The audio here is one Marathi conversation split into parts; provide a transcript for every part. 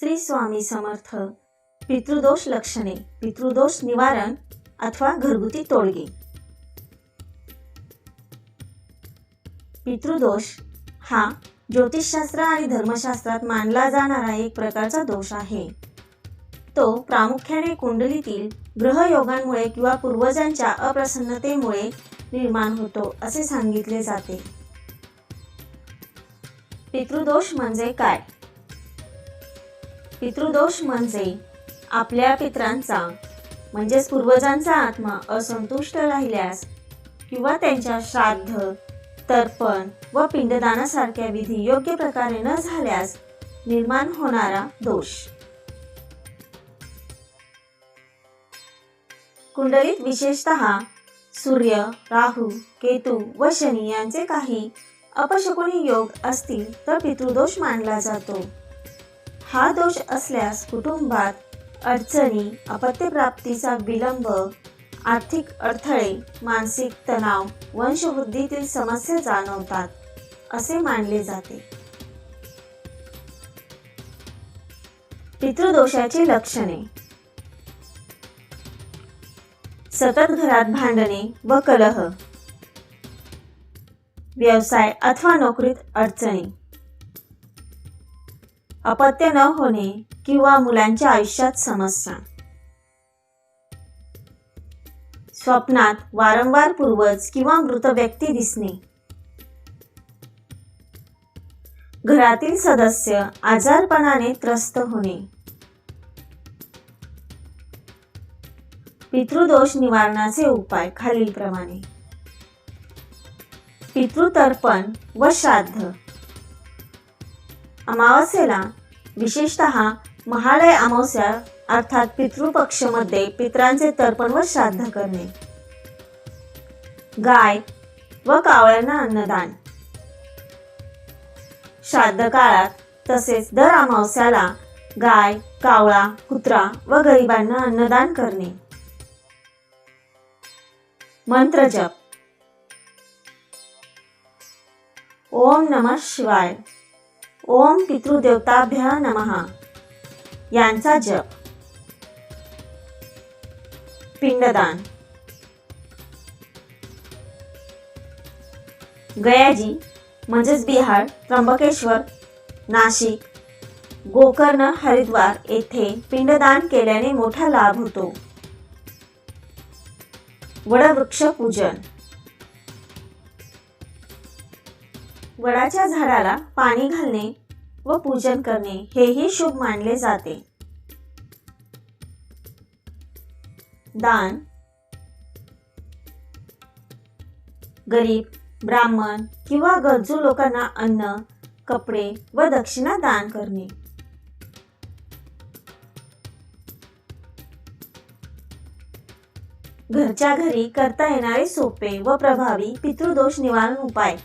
श्री स्वामी समर्थ. पितृदोष लक्षणे पितृदोष निवारण अथवा घरगुती तोडगे. पितृदोष हा ज्योतिषशास्त्र आणि धर्मशास्त्रात मानला जाणारा एक प्रकारचा दोष आहे. तो प्रामुख्याने कुंडलीतील ग्रहयोगांमुळे किंवा पूर्वजांच्या अप्रसन्नतेमुळे निर्माण होतो असे सांगितले जाते. पितृदोष म्हणजे काय? पितृदोष म्हणजे आपल्या पित्रांचा म्हणजेच पूर्वजांचा आत्मा असंतुष्ट राहिल्यास किंवा त्यांच्या श्राद्ध तर्पण व पिंडदानासारख्या विधी योग्य प्रकारे न झाल्यास निर्माण होणारा दोष. कुंडलीत विशेषतः सूर्य राहू केतू व शनी यांचे काही अपशकुनी योग असतील तर पितृदोष मानला जातो. हा दोष असल्यास कुटुंबात अडचणी अपत्यप्राप्तीचा विलंब आर्थिक अडथळे मानसिक तणाव वंशवृद्धीतील समस्या जाणवतात असे मानले जाते. पितृदोषाची लक्षणे. सतत घरात भांडणे व कलह. व्यवसाय अथवा नोकरीत अडचणी. अपत्य न होणे किंवा मुलांच्या आयुष्यात समस्या. स्वप्नात वारंवार पूर्वज किंवा मृत व्यक्ती दिसणे. घरातील सदस्य आजारपणाने त्रस्त होणे. पितृदोष निवारणाचे उपाय खालीलप्रमाणे. पितृतर्पण व श्राद्ध. अमावस्येला विशेषतः महालय अमावस्या अर्थात पितृपक्षमध्ये पित्रांचे तर्पण व श्राद्ध करणे. गाय व कावळ्यांना अन्नदान. श्राद्ध काळात तसेच दर अमावस्याला गाय कावळा कुत्रा व गरिबांना अन्नदान करणे. मंत्रजप ओम नमः शिवाय. ओम पितृदेवताभ्य नमः। यांचा जप। पिंडदान। गयाजी म्हणजेच बिहार त्र्यंबकेश्वर नाशिक गोकर्ण हरिद्वार येथे पिंडदान केल्याने मोठा लाभ होतो। वडवृक्ष पूजन। वडाच्या झाडाला पाणी घालणे व पूजन करणे हेही शुभ मानले जाते. दान. गरीब ब्राह्मण किंवा गरजू लोकांना अन्न कपडे व दक्षिणा दान करणे. घरच्या घरी करता येणारे सोपे व प्रभावी पितृदोष निवारण उपाय.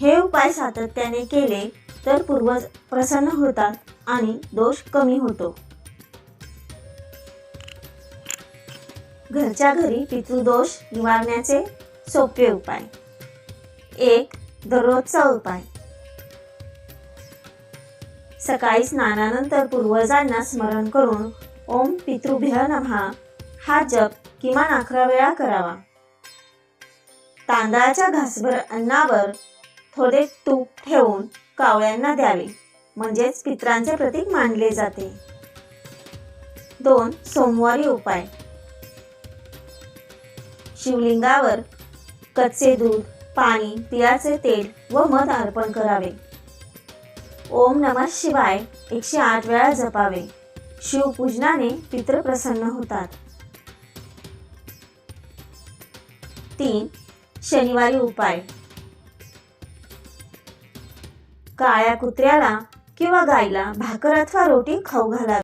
हे उपाय सातत्याने केले तर पूर्वज प्रसन्न होतात आणि दोष कमी होतो. घरच्या घरी पितृदोष निवारण्याचे सोपे उपाय. एक दररोजचा उपाय. सकाळी स्नानानंतर पूर्वजांना स्मरण करून ओम पितृभ्य नमहा. हा जप किमान अकरा वेळा करावा. तांदळाच्या घासभर अन्नावर थोडे तूप ठेवून कावळ्यांना द्यावे. म्हणजेच पित्रांचे प्रतीक मानले जाते. दोन सोमवारी उपाय. शिवलिंगावर कच्चे दूध पाणी तिळाचे तेल व मध अर्पण करावे. ओम नमः शिवाय एकशे आठ वेळा जपावे. शिवपूजनाने पित्र प्रसन्न होतात. तीन शनिवारी उपाय. काळ्या कुत्र्याला किंवा गायला भाकर अथवा रोटी खाऊ घालावी.